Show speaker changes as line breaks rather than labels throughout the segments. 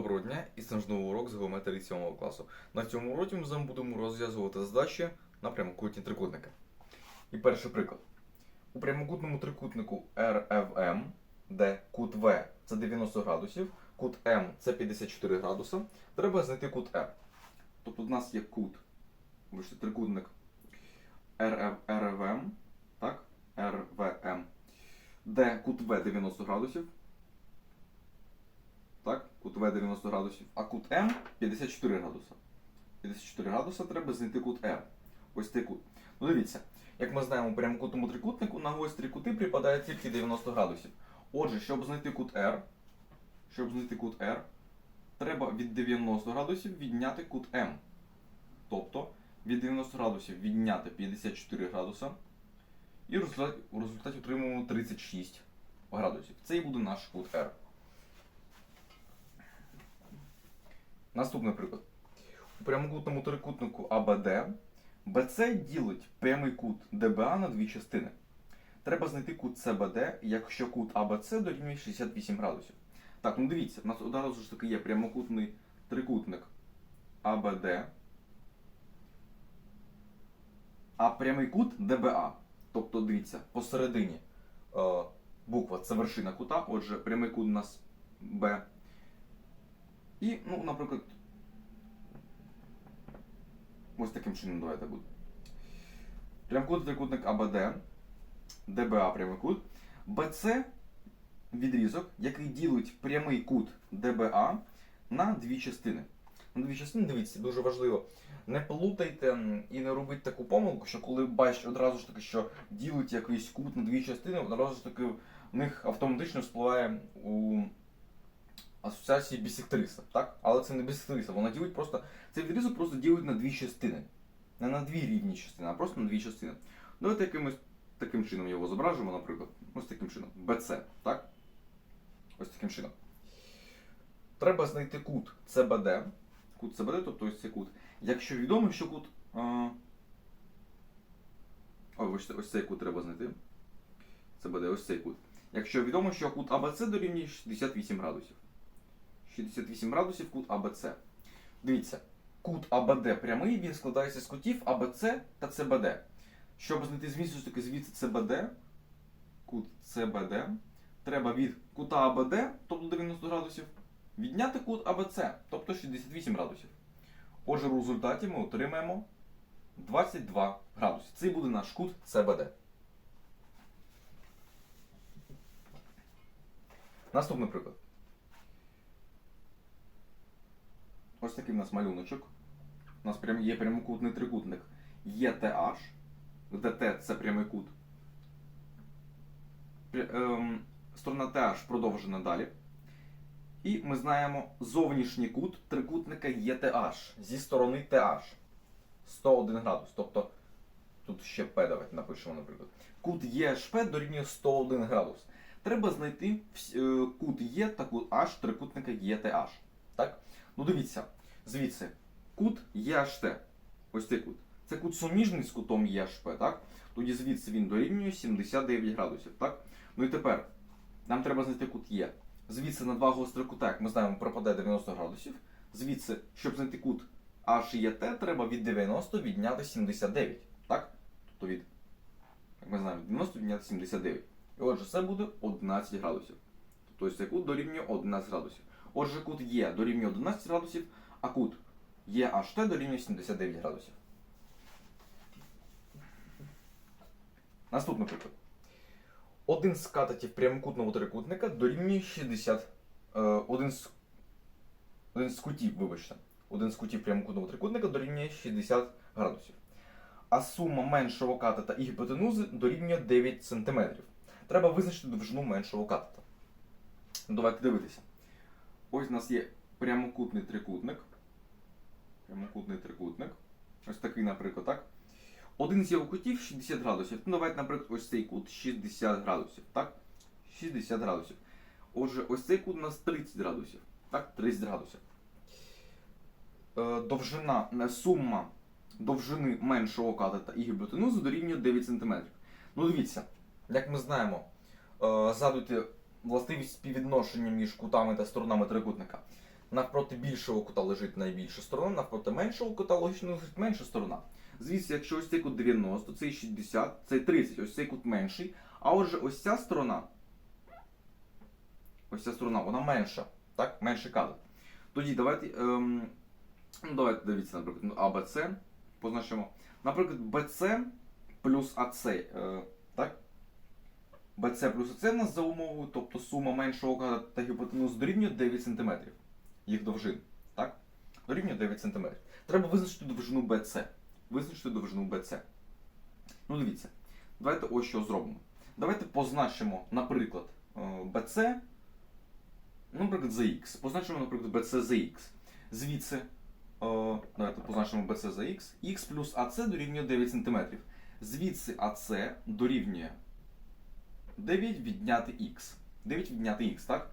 Доброго дня і це новий урок з геометрії 7 класу. На цьому уроці ми з вами будемо розв'язувати задачі на прямокутні трикутники. І перший приклад. У прямокутному трикутнику RFM, де кут В це 90 градусів, кут М це 54 градуса, треба знайти кут R. Тобто у нас є кут, вибачте, трикутник RF, RFM, так? RVM, де кут В 90 градусів. В 90 градусів, а кут М 54 градуса. 54 градуса треба знайти кут R. Ось цей кут. Ну дивіться, як ми знаємо, прямокутному трикутнику на гострі кути припадає тільки 90 градусів. Отже, щоб знайти кут R, щоб знайти кут R, треба від 90 градусів відняти кут М. Тобто від 90 градусів відняти 54 градуса. І в результаті отримуємо 36 градусів. Це і буде наш кут R. Наступний приклад. У прямокутному трикутнику АБД BC ділить прямий кут ДБА на дві частини. Треба знайти кут СБД, якщо кут АБЦ дорівнює 68 градусів. Так, ну дивіться, у нас одразу ж таки є прямокутний трикутник АБД, а прямий кут ДБА. Тобто, дивіться, посередині е, буква це вершина кута, отже, прямий кут у нас Б. І, ну, наприклад, ось таким чином давайте буде. Прямокутний трикутник АБД, ДБА прямий кут, БЦ відрізок, який ділить прямий кут ДБА на дві частини. На дві частини, дивіться, дуже важливо. Не плутайте і не робіть таку помилку, що коли бачите одразу ж таки, що ділить якийсь кут на дві частини, одразу ж таки в них автоматично вспливає у асоціації бісектриса, так? Але це не бісектриса, вона ділить просто. Цей відрізок просто ділить на дві частини. Не на дві рівні частини, а просто на дві частини. Давайте якимось таким чином його зображимо, наприклад. Ось таким чином. BC, так? Ось таким чином. Треба знайти кут CBD. Кут CBD, тобто ось цей кут. Якщо відомо, що кут. А... Ой, ось, ось цей кут треба знайти. CBD, ось цей кут. Якщо відомо, що кут АБЦ дорівнює 68 градусів. 68 градусів кут АБЦ. Дивіться, кут АБД прямий, він складається з кутів АБЦ та ЦБД. Щоб знайти звідси таки звідси ЦБД, кут ЦБД, треба від кута АБД, тобто 90 градусів, відняти кут АБЦ, тобто 68 градусів. Отже, в результаті ми отримаємо 22 градуси. Це буде наш кут ЦБД. Наступний приклад. Ось такий в нас малюночок. У нас прям є прямокутний трикутник ETH, де Т це прямий кут. Ем, Сторона TH продовжена далі. І ми знаємо зовнішній кут трикутника ETH зі сторони TH. 101 градус. Тобто тут ще P давайте напишемо, наприклад. Кут EHP дорівнює 101 градус. Треба знайти е, кут Е та кут H трикутника ETH. Так? Ну дивіться, звідси кут EHT. Ось цей кут. Це кут суміжний з кутом EHP, так? Тоді звідси він дорівнює 79 градусів, так? Ну і тепер нам треба знайти кут Е. Звідси на два гострих кута, як ми знаємо, пропаде 90 градусів. Звідси, щоб знайти кут HET, треба від 90 відняти 79. Так? Тобто від, як ми знаємо, від 90 відняти 79. І отже, це буде 11 градусів. Тобто цей кут дорівнює 11 градусів. Отже, кут Е дорівнює 11 градусів, а кут EHT дорівнює 79 градусів. Наступний приклад. Один з катетів прямокутного трикутника дорівнює 60. Е, один, з, один з кутів, вибачте. Один з кутів прямокутного трикутника дорівнює 60 градусів. А сума меншого катета і гіпотенузи дорівнює 9 см. Треба визначити довжину меншого катета. Давайте дивитися. Ось у нас є прямокутний трикутник. Прямокутний трикутник. Ось такий, наприклад, так. Один з його кутів 60 градусів. Ну, давайте, наприклад, ось цей кут 60 градусів. Так? 60 градусів. Отже, ось цей кут у нас 30 градусів. Так, 30 градусів. Е, довжина, е, сума довжини меншого катета і гіпотенузи дорівнює 9 см. Ну, дивіться, як ми знаємо, е, згадуйте властивість співвідношення між кутами та сторонами трикутника. навпроти більшого кута лежить найбільша сторона, навпроти меншого кута логічно лежить менша сторона. Звідси, якщо ось цей кут 90, цей 60, цей 30, ось цей кут менший. А отже, ось ця сторона, ось ця сторона, вона менша, так? Менше кадр. Тоді давайте, ем, ну, давайте дивіться, наприклад, ну, АБЦ позначимо. Наприклад, БЦ плюс АЦ, е, так? BC плюс АЦ нас за умовою, тобто сума меншого квадрата та гіпотенуз дорівнює 9 см. Їх довжин. Так? Дорівнює 9 см. Треба визначити довжину BC. Визначити довжину BC. Ну, дивіться. Давайте ось що зробимо. Давайте позначимо, наприклад, е, BC, ну, наприклад, за. Позначимо, наприклад, BC за. Звідси, е, давайте позначимо BC за X. X плюс AC дорівнює 9 см. Звідси AC дорівнює 9 відняти х. 9 відняти х, так?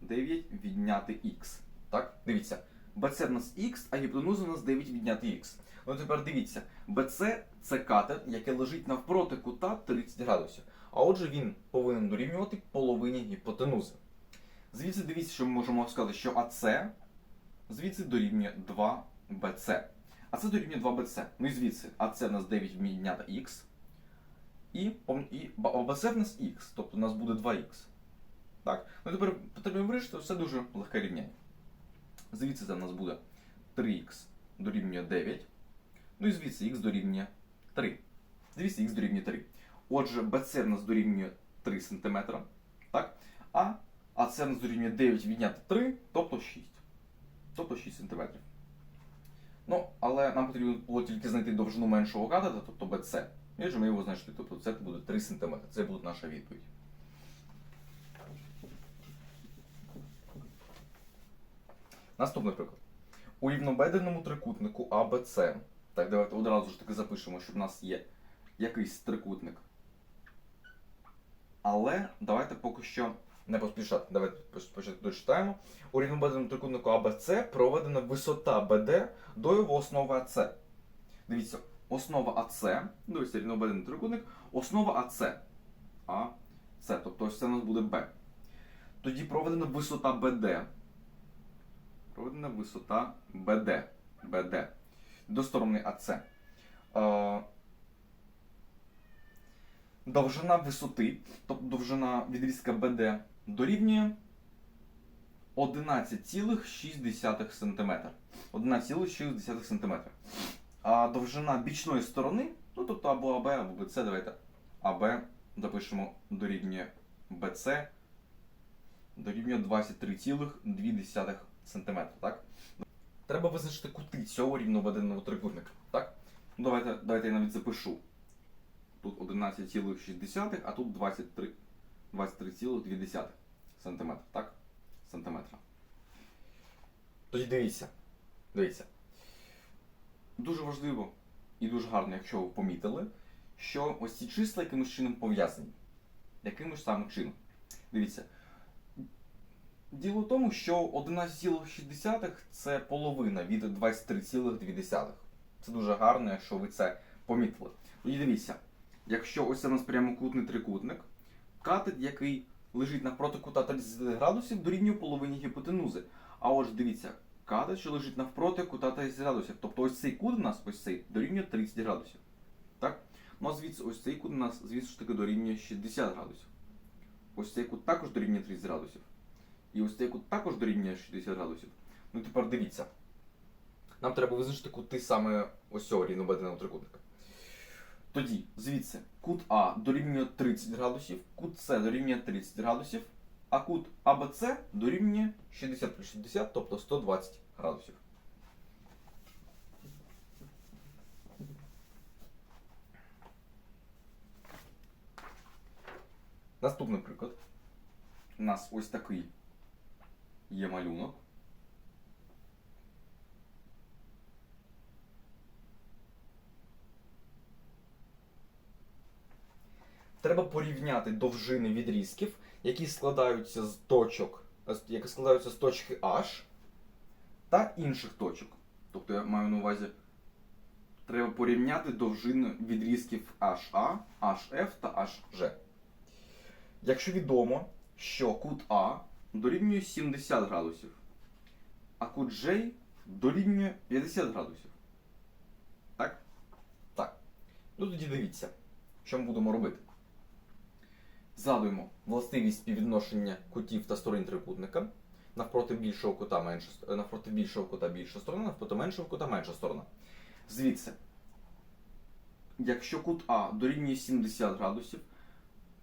9 відняти х. Так? Дивіться. BC в нас х, а гіпотенуза у нас 9 відняти х. Ну тепер дивіться. BC це катет, який лежить навпроти кута 30 градусів. А отже, він повинен дорівнювати половині гіпотенузи. Звідси дивіться, що ми можемо сказати, що АС звідси дорівнює 2BC. А це дорівнює 2BC. Ну і звідси АС в нас 9 відняти х. І, і в нас х, тобто у нас буде 2х. Так, ну тепер потрібно вирішити, все дуже легке рівняння. Звідси це в нас буде 3х дорівнює 9. Ну і звідси х дорівнює 3. Звідси х дорівнює 3. Отже, BC в нас дорівнює 3 см. Так? А АС в нас дорівнює 9 відняти 3, тобто 6. Тобто 6 см. Ну, але нам потрібно було тільки знайти довжину меншого катета, тобто BC. І отже, ми його знайшли. Тобто це буде 3 см. Це буде наша відповідь. Наступний приклад. У рівнобедреному трикутнику АБЦ. Так, давайте одразу ж таки запишемо, що в нас є якийсь трикутник. Але давайте поки що не поспішати. Давайте спочатку дочитаємо. У рівнобедреному трикутнику АБЦ проведена висота БД до його основи АЦ. Дивіться, основа АЦ, дивіться, рівнобедрений трикутник, основа АЦ. АЦ, тобто ось це у нас буде Б. Тоді проведена висота БД. Проведена висота БД. БД. До сторони. Е, довжина висоти, тобто довжина відрізка БД дорівнює 11,6 см. 11,6 см. А довжина бічної сторони, ну тобто або АБ, або БЦ, давайте АБ запишемо дорівнює БЦ дорівнює 23,2 см. Так? Треба визначити кути цього рівноведеного трикутника. Так? Ну, давайте, давайте я навіть запишу. Тут 11,6, а тут 23 23,2 см. Так? Сантиметра. Тоді дивіться. Дивіться. Дуже важливо і дуже гарно, якщо ви помітили, що ось ці числа якимось чином пов'язані. Якимось саме чином. Дивіться. Діло в тому, що 11,6 це половина від 23,2. Це дуже гарно, якщо ви це помітили. Тоді дивіться, якщо ось це у нас прямокутний трикутник, катет, який лежить навпроти кута 30 градусів, дорівнює половині гіпотенузи. А отже, дивіться, катет, що лежить навпроти кута 30 градусів. Тобто ось цей кут у нас ось цей дорівнює 30 градусів. Так? Ну а звідси ось цей кут у нас, звісно ж таки, дорівнює 60 градусів. Ось цей кут також дорівнює 30 градусів. І ось цей кут також дорівнює 60 градусів. Ну тепер дивіться. Нам треба визначити кути саме ось цього рівнобедреного трикутника. Тоді, звідси, кут А дорівнює 30 градусів, кут С дорівнює 30 градусів, а кут АБЦ дорівнює 60 плюс 60, тобто 120 градусів. Наступний приклад. У нас ось такий є малюнок. Треба порівняти довжини відрізків, які складаються з точок, які складаються з точки H та інших точок. Тобто я маю на увазі, треба порівняти довжини відрізків HA, HF та HG. Якщо відомо, що кут А дорівнює 70 градусів, а кут J дорівнює 50 градусів. Так? Так. Ну тоді дивіться, що ми будемо робити. Згадуємо властивість співвідношення кутів та сторон трикутника. Навпроти більшого кута менша навпроти більшого кута більша сторона, навпроти меншого кута менша сторона. Звідси, якщо кут А дорівнює 70 градусів,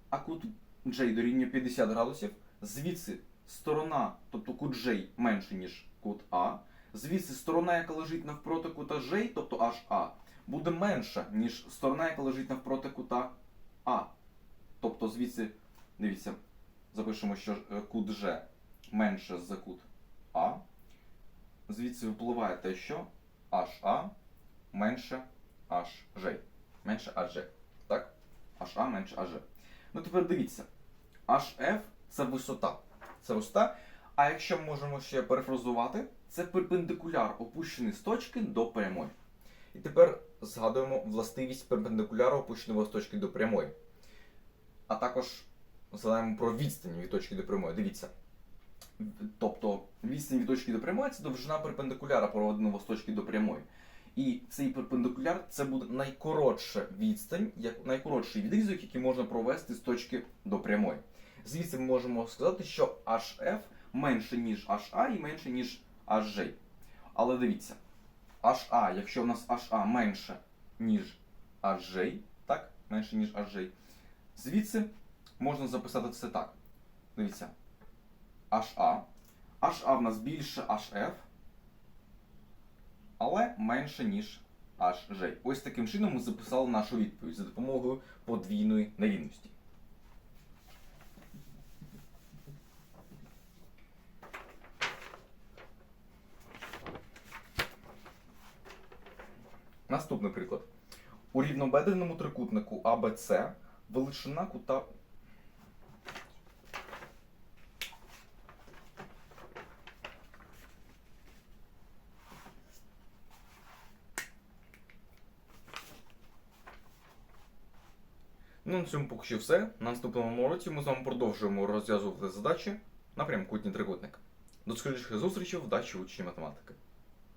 а кут J дорівнює 50 градусів, звідси сторона, тобто кут J менше, ніж кут А, звідси сторона, яка лежить навпроти кута J, тобто HA, буде менша, ніж сторона, яка лежить навпроти кута А. Тобто звідси, дивіться, запишемо, що е, кут G менше за кут А. Звідси випливає те, що HA менше HJ. Менше HJ. Так? HA менше HG. Ну тепер дивіться. HF це висота. Це висота. А якщо ми можемо ще перефразувати, це перпендикуляр, опущений з точки до прямої. І тепер згадуємо властивість перпендикуляру, опущеного з точки до прямої. А також згадаємо про відстань від точки до прямої. Дивіться. Тобто відстань від точки до прямої це довжина перпендикуляра, проведеного з точки до прямої. І цей перпендикуляр це буде найкоротша відстань, як найкоротший відрізок, який можна провести з точки до прямої. Звідси ми можемо сказати, що HF менше, ніж HA і менше, ніж HJ. Але дивіться, HA, якщо в нас HA менше, ніж HJ, так, менше, ніж HJ, звідси можна записати це так. Дивіться. HA. HA в нас більше HF, але менше, ніж HJ. Ось таким чином ми записали нашу відповідь за допомогою подвійної нерівності. Наступний приклад. У рівнобедреному трикутнику ABC величина кута Ну, на цьому поки що все. На наступному уроці ми з вами продовжуємо розв'язувати задачі на прямокутній трикутник. До скоріших зустрічей, вдачі учні математики.